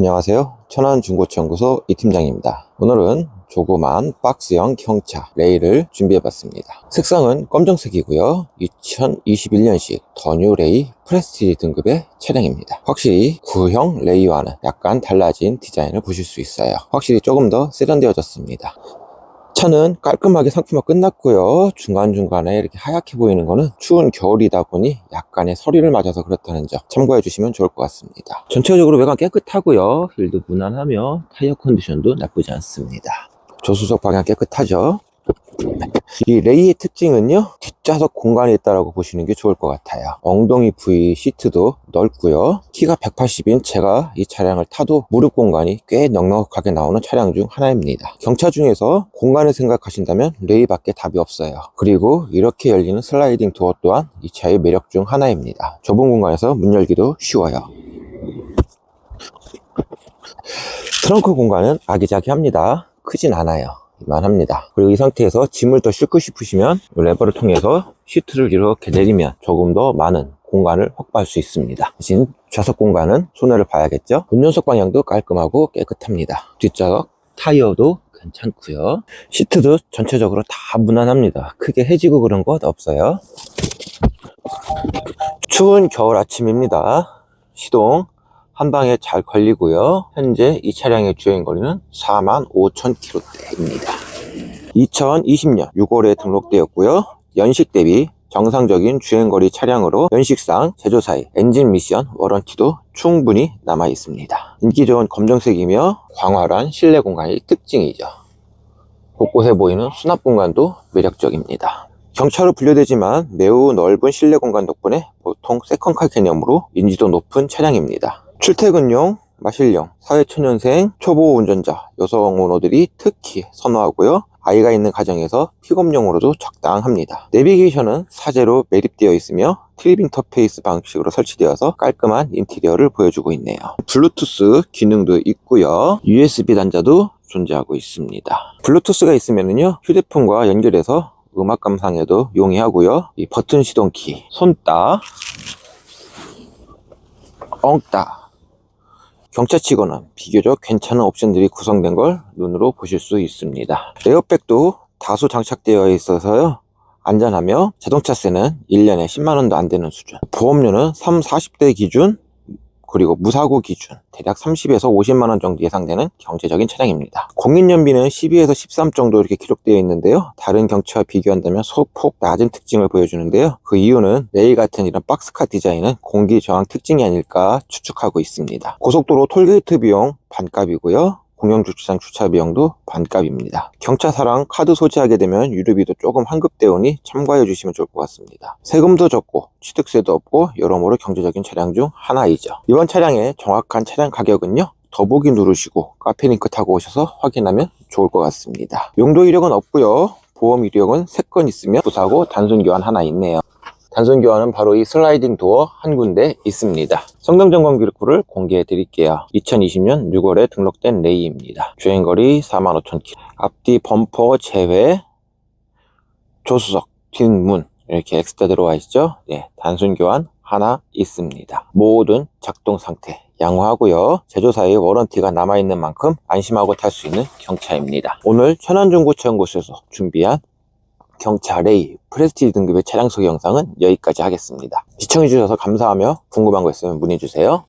안녕하세요. 천안중고차연구소 이팀장입니다. 오늘은 조그만 박스형 경차 레이를 준비해봤습니다. 색상은 검정색이고요. 2021년식 더뉴 레이 프레스티지 등급의 차량입니다. 확실히 구형 레이와는 약간 달라진 디자인을 보실 수 있어요. 확실히 조금 더 세련되어졌습니다. 차는 깔끔하게 상품화 끝났고요. 중간중간에 이렇게 하얗게 보이는 거는 추운 겨울이다 보니 약간의 서리를 맞아서 그렇다는 점 참고해 주시면 좋을 것 같습니다. 전체적으로 외관 깨끗하고요. 휠도 무난하며 타이어 컨디션도 나쁘지 않습니다. 조수석 방향 깨끗하죠. 이 레이의 특징은요 뒷좌석 공간이 있다고 보시는 게 좋을 것 같아요. 엉덩이 부위 시트도 넓고요. 키가 180인 제가 이 차량을 타도 무릎 공간이 꽤 넉넉하게 나오는 차량 중 하나입니다. 경차 중에서 공간을 생각하신다면 레이밖에 답이 없어요. 그리고 이렇게 열리는 슬라이딩 도어 또한 이 차의 매력 중 하나입니다. 좁은 공간에서 문 열기도 쉬워요. 트렁크 공간은 아기자기합니다. 크진 않아요. 이 만합니다. 그리고 이 상태에서 짐을 더 싣고 싶으시면 이 레버를 통해서 시트를 이렇게 내리면 조금 더 많은 공간을 확보할 수 있습니다. 대신 좌석 공간은 손해를 봐야겠죠. 운전석 방향도 깔끔하고 깨끗합니다. 뒷좌석 타이어도 괜찮고요. 시트도 전체적으로 다 무난합니다. 크게 해지고 그런 것 없어요. 추운 겨울 아침입니다. 시동 한 방에 잘 걸리고요. 현재 이 차량의 주행 거리는 45,000km대입니다. 2020년 6월에 등록되었고요. 연식 대비 정상적인 주행거리 차량으로 연식상 제조사의 엔진 미션 워런티도 충분히 남아 있습니다. 인기 좋은 검정색이며 광활한 실내 공간이 특징이죠. 곳곳에 보이는 수납 공간도 매력적입니다. 경차로 분류되지만 매우 넓은 실내 공간 덕분에 보통 세컨카 개념으로 인지도 높은 차량입니다. 출퇴근용, 마실용, 사회초년생, 초보 운전자, 여성 오너들이 특히 선호하고요. 아이가 있는 가정에서 픽업용으로도 적당합니다. 내비게이션은 사제로 매립되어 있으며 트립 인터페이스 방식으로 설치되어서 깔끔한 인테리어를 보여주고 있네요. 블루투스 기능도 있고요. USB 단자도 존재하고 있습니다. 블루투스가 있으면요 휴대폰과 연결해서 음악 감상에도 용이하고요. 이 버튼 시동키, 손따, 엉따, 경차치고는 비교적 괜찮은 옵션들이 구성된 걸 눈으로 보실 수 있습니다. 에어백도 다수 장착되어 있어서요. 안전하며 자동차세는 1년에 10만원도 안 되는 수준. 보험료는 3, 40대 기준 그리고 무사고 기준 대략 30에서 50만원 정도 예상되는 경제적인 차량입니다. 공인연비는 12에서 13 정도 이렇게 기록되어 있는데요. 다른 경차와 비교한다면 소폭 낮은 특징을 보여주는데요. 그 이유는 레일 같은 이런 박스카 디자인은 공기 저항 특징이 아닐까 추측하고 있습니다. 고속도로 톨게이트 비용 반값이고요. 공영주차장 주차 비용도 반값입니다. 경차사랑 카드 소지하게 되면 유류비도 조금 환급되오니 참고해 주시면 좋을 것 같습니다. 세금도 적고 취득세도 없고 여러모로 경제적인 차량 중 하나이죠. 이번 차량의 정확한 차량 가격은요. 더보기 누르시고 카페 링크 타고 오셔서 확인하면 좋을 것 같습니다. 용도 이력은 없고요. 보험 이력은 3건 있으며 부사고 단순 교환 하나 있네요. 단순 교환은 바로 이 슬라이딩 도어 한 군데 있습니다. 성능 점검 기록부를 공개해 드릴게요. 2020년 6월에 등록된 레이입니다. 주행거리 45,000km. 앞뒤 범퍼 제외, 조수석, 뒷문 이렇게 엑스트라 들어와 있죠. 네, 단순 교환 하나 있습니다. 모든 작동 상태 양호하고요. 제조사의 워런티가 남아있는 만큼 안심하고 탈 수 있는 경차입니다. 오늘 천안중고차 연구소에서 준비한 레이 프레스티지 등급의 차량 소개 영상은 여기까지 하겠습니다. 시청해주셔서 감사하며 궁금한 거 있으면 문의주세요.